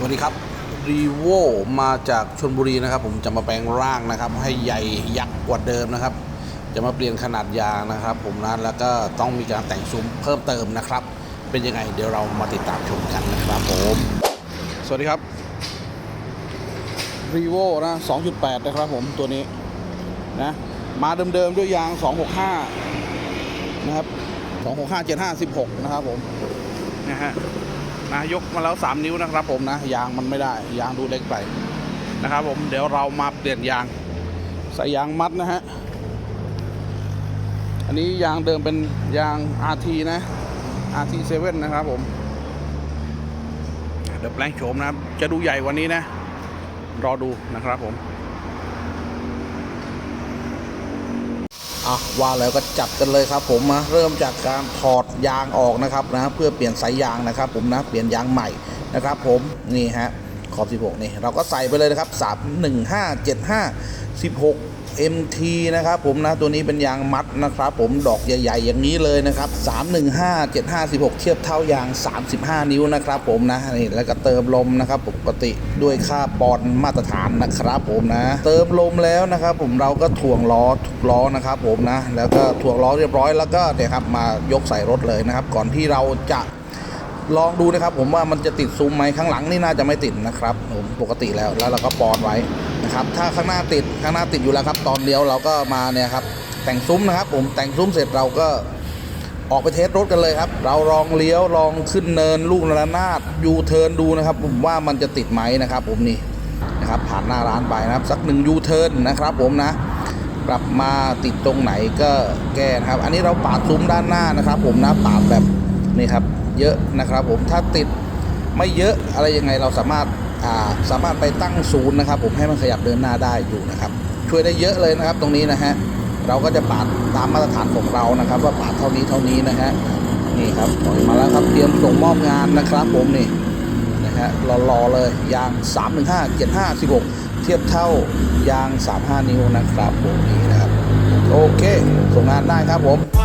สวัสดีครับรีโวมาจากชนบุรีนะครับ ผมจะมาแปลงร่างนะครับ ให้ใหญ่ยักษ์กว่าเดิมนะครับ จะมาเปลี่ยนขนาดยางนะครับ ผมนะแล้วก็ต้องมีการแต่งซุ้มเพิ่มเติมนะครับ เป็นยังไงเดี๋ยวเรามาติดตามชมกันนะครับผมสวัสดีครับรีโวนะ 2.8 นะครับผมตัวนี้นะมาเดิมๆด้วยยาง 265 นะครับ 265 75 16 นะครับผมนะฮะ นะยกมาแล้ว 3 นิ้วนะครับผมนะยางมันไม่ได้ ยางดูเล็กไปนะครับผมเดี๋ยวเรามาเปลี่ยนยางใส่ยางมัดนะฮะอันนี้ยางเดิมเป็นยาง RT นะ RT7 นะครับผมเดี๋ยวแปลงโฉมนะครับจะดูใหญ่กว่านี้นะ รอดูนะครับผม อะว่าแล้วก็จัดกันเลยครับ ผมนะเริ่มจากการถอดยางออกนะครับนะเพื่อเปลี่ยนสายยางนะครับ ผมนะเปลี่ยนยางใหม่นะครับ ผมนี่ฮะ ขอบ 16 นี่ เราก็ใส่ไปเลยนะครับ 31575 16 MT นะครับผมนะ ตัวนี้เป็นยางมัดนะครับผมดอกใหญ่ ๆ อย่างนี้เลยนะครับ 315 75 16เทียบเท่ายาง 35 นิ้วนะครับผมนะนี่แล้วก็เติมลมนะครับปกติด้วยค่าปอนด์มาตรฐานนะครับผมนะ เติมลมแล้วนะครับผมเราก็ถ่วงล้อทุกล้อนะครับผมนะ แล้วก็ถ่วงล้อเรียบร้อยแล้วก็เนี่ยครับมายกใส่รถเลยนะครับ ก่อนที่เราจะ ลองดูนะครับ ผมว่ามันจะติดซุ้มไหมข้างหลังนี่น่าจะไม่ติดนะครับผมปกติแล้วแล้วเราก็ปอนไว้นะครับ ถ้าข้างหน้าติดข้างหน้าติดอยู่แล้วครับ ตอนเลี้ยวเราก็มาเนี่ยครับแต่งซุ้มนะครับ ผมแต่งซุ้มเสร็จเราก็ออกไปเทสรถกันเลยครับ เราลองเลี้ยวลองขึ้นเนินลูกระนาดยูเทิร์นดูนะครับ ผมว่ามันจะติดไหมนะครับ ผมนี่นะครับผ่านหน้าร้านไปนะครับ สักหนึ่งยูเทิร์นนะครับ ผมนะกลับมาติดตรงไหนก็แก้นะครับ อันนี้เราปาดซุ้มด้านหน้านะครับ ผมนะปาดแบบนี่ครับ เยอะนะครับ ผมถ้าติดไม่เยอะอะไรยังไงเราสามารถาสามารถไปตั้งศูนย์นะครับ ผมให้มันขยับเดินหน้าได้อยู่นะครับ ช่วยได้เยอะเลยนะครับ ตรงนี้นะฮะเราก็จะปาดตามมาตรฐานของเรานะครับ ว่าปาดเท่านี้เท่านี้นะฮะนี่ครับปล่อยมาแล้วครับเตรียมส่งมอบงานนะครับ ผมนี่นะฮะรอๆเลยยาง 315 75 16 เทียบเท่ายาง 35 นิ้วนะครับผมนี่นะครับโอเคส่งงานได้ครับผม